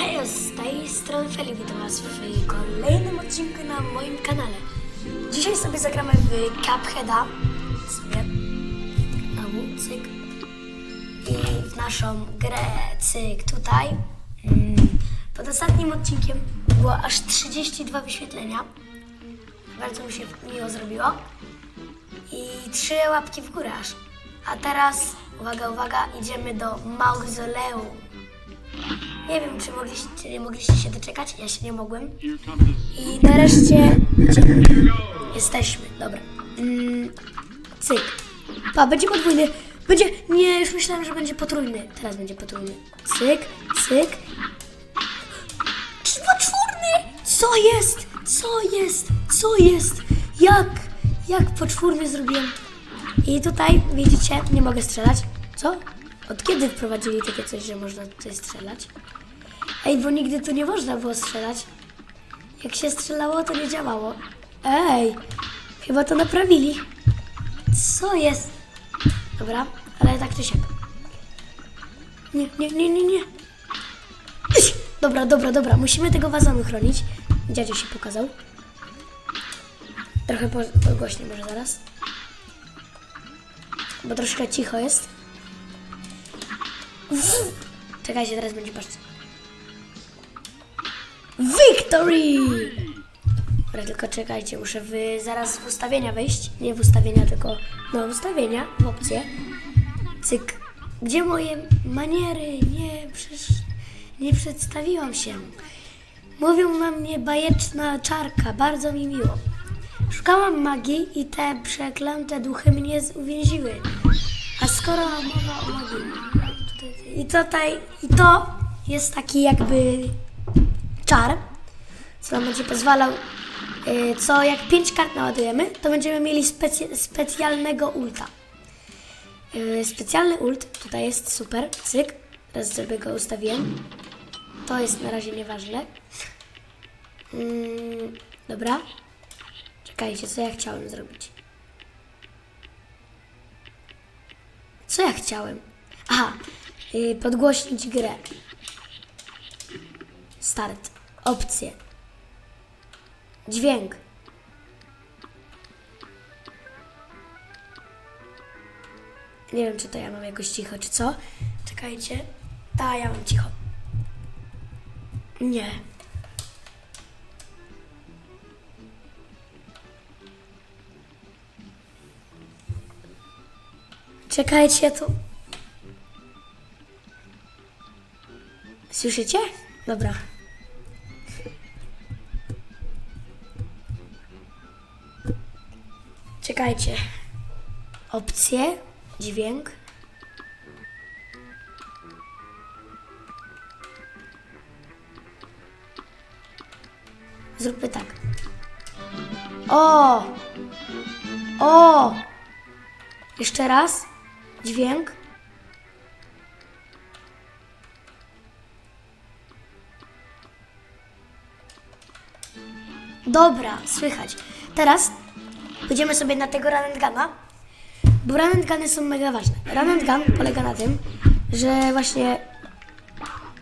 Hej, z tej strony Feli, witam was w kolejnym odcinku na moim kanale. Dzisiaj sobie zagramy w Cupheada, sobie na cyk i w naszą grę cyk tutaj. Mm, Pod ostatnim odcinkiem było aż 32 wyświetlenia. Bardzo mi się miło zrobiło. I trzy łapki w górę aż. A teraz, uwaga, uwaga, idziemy do mauzoleum. Nie wiem, czy mogliście, nie mogliście się doczekać, ja się nie mogłem. I nareszcie jesteśmy, dobra. Mm, cyk. Pa, będzie podwójny. Będzie, nie, już myślałem, że będzie potrójny. Teraz będzie potrójny. Cyk, cyk. Poczwórny? Co jest? Co jest? Co jest? Jak? Jak poczwórny zrobiłem? I tutaj, widzicie, nie mogę strzelać. Co? Od kiedy wprowadzili takie coś, że można tutaj strzelać? Ej, bo nigdy tu nie można było strzelać. Jak się strzelało, to nie działało. Ej, chyba to naprawili. Co jest? Dobra, ale tak czy siak. Nie, nie, nie, nie, nie. Dobra, dobra, dobra. Musimy tego wazonu chronić. Dziadzio się pokazał. Trochę po, po głośniej może zaraz. Bo troszkę cicho jest. Czekajcie, teraz będzie patrzcie. Victory! Dobra, tylko czekajcie, muszę w, zaraz w ustawienia wejść. Nie w ustawienia, tylko no ustawienia, w opcje. Cyk. Gdzie moje maniery? Nie, przecież nie przedstawiłam się. Mówią na mnie bajeczna czarka, bardzo mi miło. Szukałam magii i te przeklęte duchy mnie uwięziły. A skoro mowa o magii, tutaj- i tutaj, i to jest taki jakby czar, co nam będzie pozwalał, y, co jak 5 kart naładujemy, to będziemy mieli specy, specjalnego ulta. Y, Specjalny ult, tutaj jest super, cyk, teraz sobie go ustawiłem. To jest na razie nieważne. Mm, dobra. Czekajcie, co ja chciałem zrobić? Co ja chciałem? Aha, y, podgłośnić grę. Start. Opcje. Dźwięk. Nie wiem, czy to ja mam jakoś cicho, czy co. Czekajcie. Ta, ja mam cicho. Nie. Czekajcie, tu. Słyszycie? Dobra. Czekajcie. Opcje, dźwięk. Zróbmy tak. O! O! Jeszcze raz. Dźwięk. Dobra, słychać. Teraz pójdziemy sobie na tego Ranentgana, bo Ranentgany są mega ważne. Ranentgan polega na tym, że właśnie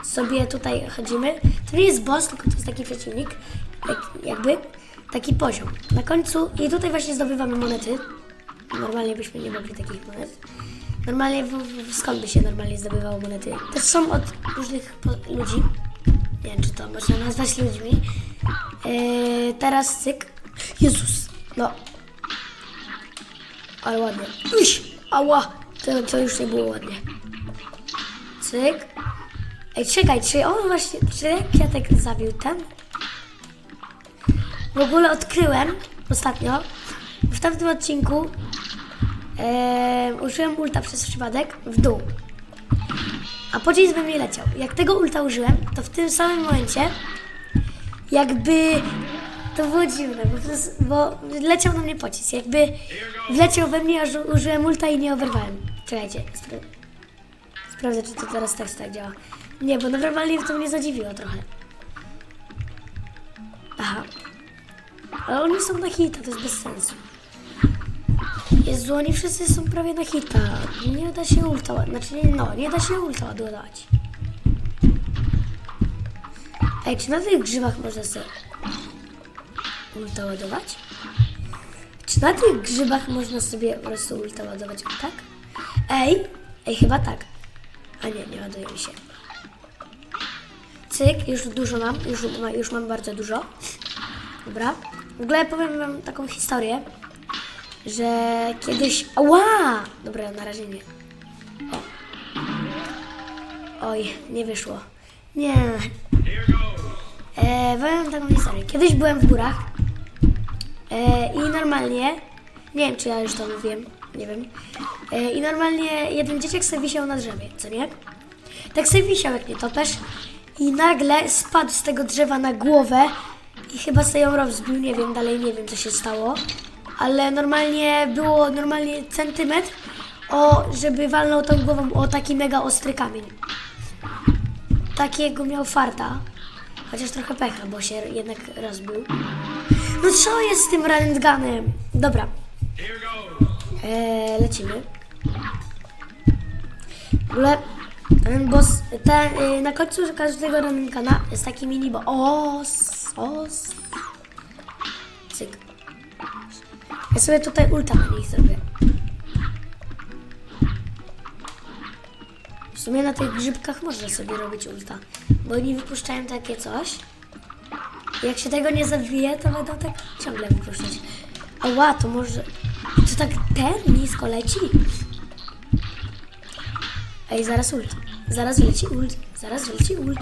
sobie tutaj chodzimy. To nie jest boss, tylko to jest taki przeciwnik, jak, jakby taki poziom. Na końcu i tutaj właśnie zdobywamy monety. Normalnie byśmy nie mogli takich monet. Normalnie w, w, skąd by się normalnie zdobywało monety? Też są od różnych ludzi. Nie wiem, czy to można nazwać ludźmi. Eee, teraz cyk. Jezus. No. Ale ładnie. Uś! Ała! To, to już nie było ładnie. Cyk. Ej, czekaj, czy on właśnie, czy Kwiatek zabił ten? W ogóle odkryłem ostatnio, w tamtym odcinku e, użyłem ulta przez przypadek w dół. A pocisk we mnie leciał. Jak tego ulta użyłem, to w tym samym momencie jakby to było dziwne, bo, bo leciał na mnie pocisk. Jakby wleciał we mnie, aż użyłem ulta i nie oberwałem. Czekajcie, spra- sprawdzę, czy to teraz też tak działa. Nie, bo normalnie to mnie zadziwiło trochę. Aha. Ale oni są na hita, to jest bez sensu. Jezu, oni wszyscy są prawie na hita. Nie da się ulta, znaczy no, nie da się ulta ładować. Ej, czy na tych grzybach można sobie ulta ładować? Czy na tych grzybach można sobie po prostu ulta ładować, tak? Ej, ej, chyba tak. A nie, nie ładuje mi się. Cyk, już dużo mam, już, już mam bardzo dużo. Dobra. W ogóle powiem wam taką historię, że kiedyś... Ała! Dobra, na razie nie. O. Oj, nie wyszło. Nie. E, powiem taką historię. Kiedyś byłem w górach i normalnie, nie wiem czy ja już to mówiłem, nie wiem. E, I normalnie jeden dzieciak sobie wisiał na drzewie, co nie? Tak sobie wisiał jak nietoperz i nagle spadł z tego drzewa na głowę i chyba sobie ją rozbił, nie wiem, dalej nie wiem co się stało. Ale normalnie było normalnie centymetr, o, żeby walnął tą głową o taki mega ostry kamień takiego miał farta. Chociaż trochę pecha, bo się jednak rozbił. No co jest z tym rentganem? Dobra. Eee, lecimy. W ogóle ten boss, ten, y, na końcu każdego rentgana jest taki mini bo os, os. Cyk. Ja sobie tutaj ulta na nich zrobię. Sumie na tych grzybkach można sobie robić ulta, bo oni wypuszczają takie coś. Jak się tego nie zawije, to będą tak ciągle wypuszczać. Ała, to może... To tak ten nisko leci? Ej, zaraz ult. Zaraz leci ult. Zaraz leci ult.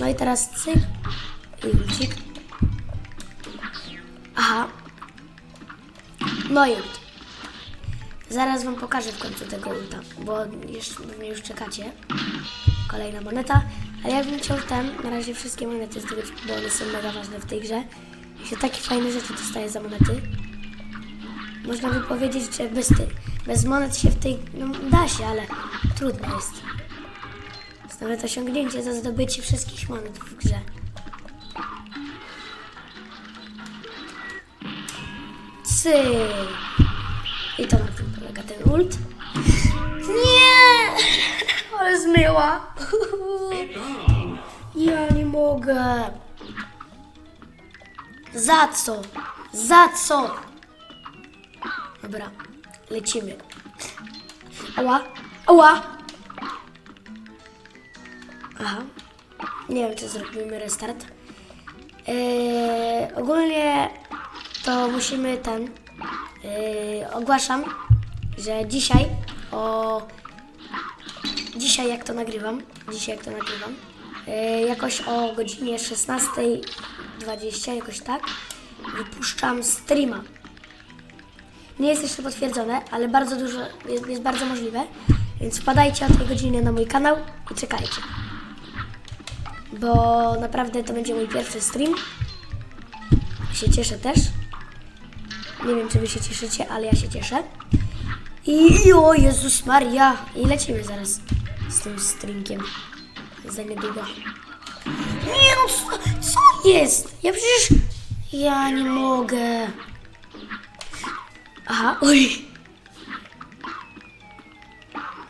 No i teraz cyk. I ulcik. Aha. No i ult. Zaraz wam pokażę w końcu tego ulta, bo już, pewnie już czekacie. Kolejna moneta, ale ja bym chciał ten, na razie wszystkie monety zdobyć, bo one są mega ważne w tej grze. I się takie fajne rzeczy dostaje za monety. Można by powiedzieć, że bez, ty, bez monet się w tej, no da się, ale trudno jest. Jest nawet osiągnięcie za zdobycie wszystkich monet w grze. Cyk. I to na polega ten ult. Nie! Ale zmyła. Ja nie mogę. Za co? Za co? Dobra, lecimy. Ała, ała. Aha. Nie wiem, czy zrobimy restart. Yy, ogólnie to musimy ten. Yy, ogłaszam, że dzisiaj o. Dzisiaj jak to nagrywam, dzisiaj jak to nagrywam, yy, jakoś o godzinie 16.20, jakoś tak, wypuszczam streama. Nie jest jeszcze potwierdzone, ale bardzo dużo, jest, jest bardzo możliwe, więc wpadajcie o tej godzinie na mój kanał i czekajcie. Bo naprawdę to będzie mój pierwszy stream. Się cieszę też. Nie wiem, czy wy się cieszycie, ale ja się cieszę. I o Jezus Maria! I lecimy zaraz z tym streamkiem. Za niedługo. Nie no, co, co jest? Ja przecież... Ja nie mogę. Aha, oj.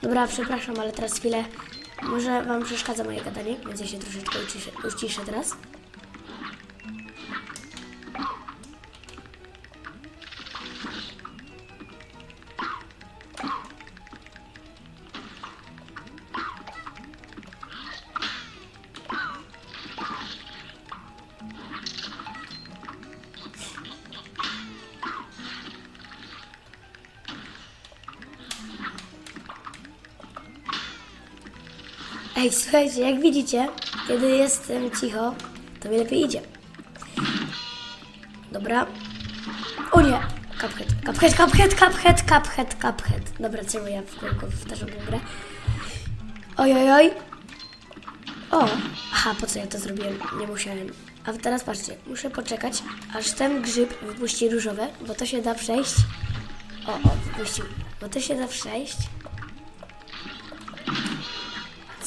Dobra, przepraszam, ale teraz chwilę. Może wam przeszkadza moje gadanie, więc ja się troszeczkę uciszę, uciszę teraz. Ej, słuchajcie, jak widzicie, kiedy jestem cicho, to mi lepiej idzie. Dobra. O nie! Cuphead, cuphead, cuphead, cuphead, cuphead, cuphead. Dobra, czemu ja w kółko powtarzam tę grę? Oj, oj, oj. O! Aha, po co ja to zrobiłem? Nie musiałem. A teraz patrzcie, muszę poczekać, aż ten grzyb wypuści różowe, bo to się da przejść. O, o, wypuścił. Bo to się da przejść.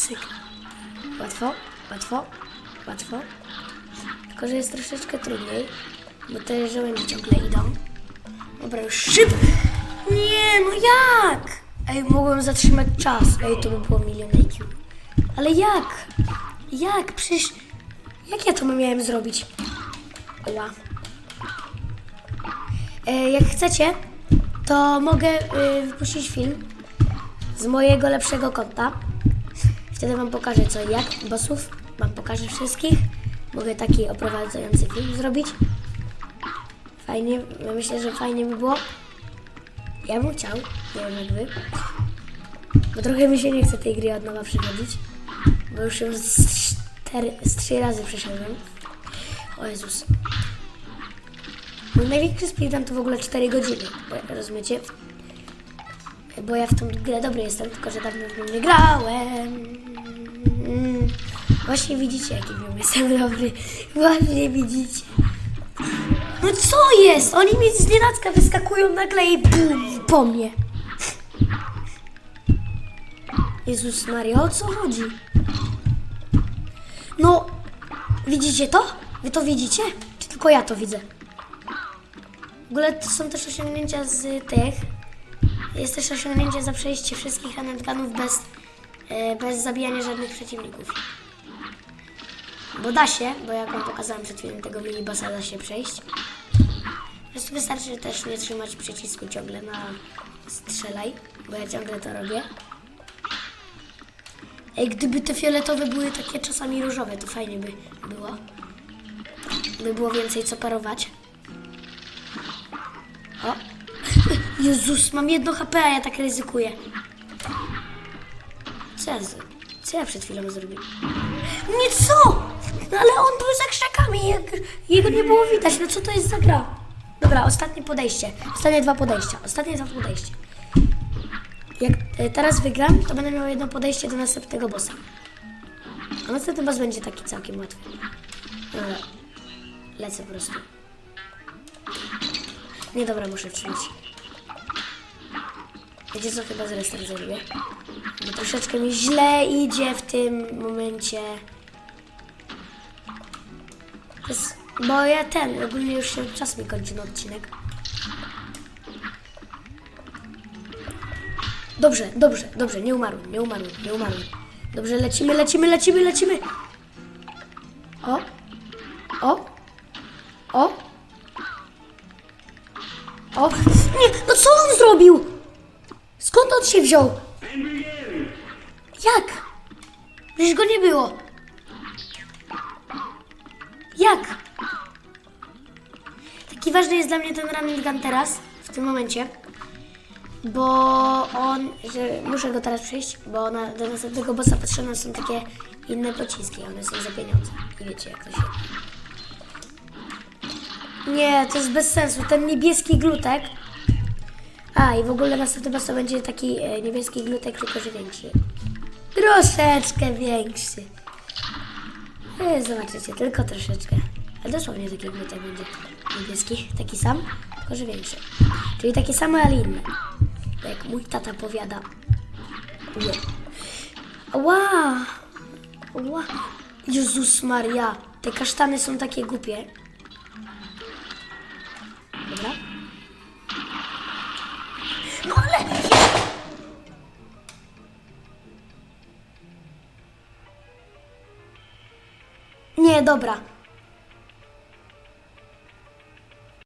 Cyk. Łatwo, łatwo, łatwo. Tylko, że jest troszeczkę trudniej, bo te żołędzie ciągle idą. Dobra, już szyb! Nie, no jak? Ej, mogłem zatrzymać czas. Ej, to by było milion IQ. Ale jak? Jak? Przecież Jak ja to miałem zrobić? Oła. E, jak chcecie, to mogę y, wypuścić film z mojego lepszego konta. Wtedy wam pokażę co jak. Bossów wam pokażę wszystkich. Mogę taki oprowadzający film zrobić. Fajnie, myślę, że fajnie by było. Ja bym chciał, nie wiem jak wy. Bo trochę mi się nie chce tej gry od nowa przychodzić. Bo już ją z, cztery, z trzy razy przeszedłem. O Jezus. Mój największy speedrun to w ogóle 4 godziny. Rozumiecie? Bo ja w tą grę dobry jestem, tylko że dawno w nią nie grałem. Właśnie widzicie, jaki w nią jestem dobry. Właśnie widzicie. No co jest? Oni mi z nienacka wyskakują nagle i bum, po mnie. Jezus Maria, o co chodzi? No, widzicie to? Wy to widzicie? Czy tylko ja to widzę? W ogóle to są też osiągnięcia z tych. Jest też osiągnięcie za przejście wszystkich ranetganów bez, e, bez zabijania żadnych przeciwników. Bo da się, bo jak wam pokazałem przed chwilą tego minibassa da się przejść. Po prostu wystarczy też nie trzymać przycisku ciągle na strzelaj, bo ja ciągle to robię. Ej, gdyby te fioletowe były takie czasami różowe, to fajnie by było. By było więcej co parować. O! Jezus, mam jedno HP, a ja tak ryzykuję. Co ja, co ja przed chwilą zrobiłem? Nie co? No ale on był za krzakami, jak, jego nie było widać. No co to jest za gra? Dobra, ostatnie podejście. Ostatnie dwa podejścia. Ostatnie dwa podejścia. Jak e, teraz wygram, to będę miał jedno podejście do następnego bossa. A następny boss będzie taki całkiem łatwy. Dobra. Lecę po prostu. Nie dobra, muszę wtrzymać. Wiecie co, chyba zrestart zrobię. Bo troszeczkę mi źle idzie w tym momencie. Jest, bo ja ten, ogólnie już się czas mi kończy na odcinek. Dobrze, dobrze, dobrze, nie umarłem, nie umarłem, nie umarłem. Dobrze, lecimy, lecimy, lecimy, lecimy. O, o, o, o. Nie, no co on zrobił? Skąd on się wziął? Jak? Przecież go nie było. Jak? Taki ważny jest dla mnie ten running gun teraz, w tym momencie, bo on, muszę go teraz przejść, bo na, do następnego bossa potrzebne są takie inne pociski, one są za pieniądze. I wiecie jak to się... Nie, to jest bez sensu. Ten niebieski glutek. A, i w ogóle następny boss to będzie taki e, niebieski glutek, tylko że większy. Troszeczkę większy. E, zobaczycie, tylko troszeczkę. Ale dosłownie taki glutek będzie niebieski, taki sam, tylko że większy. Czyli taki sam, ale inny. Jak mój tata powiada. Nie. Ła! Ła! Jezus Maria, te kasztany są takie głupie. Dobra.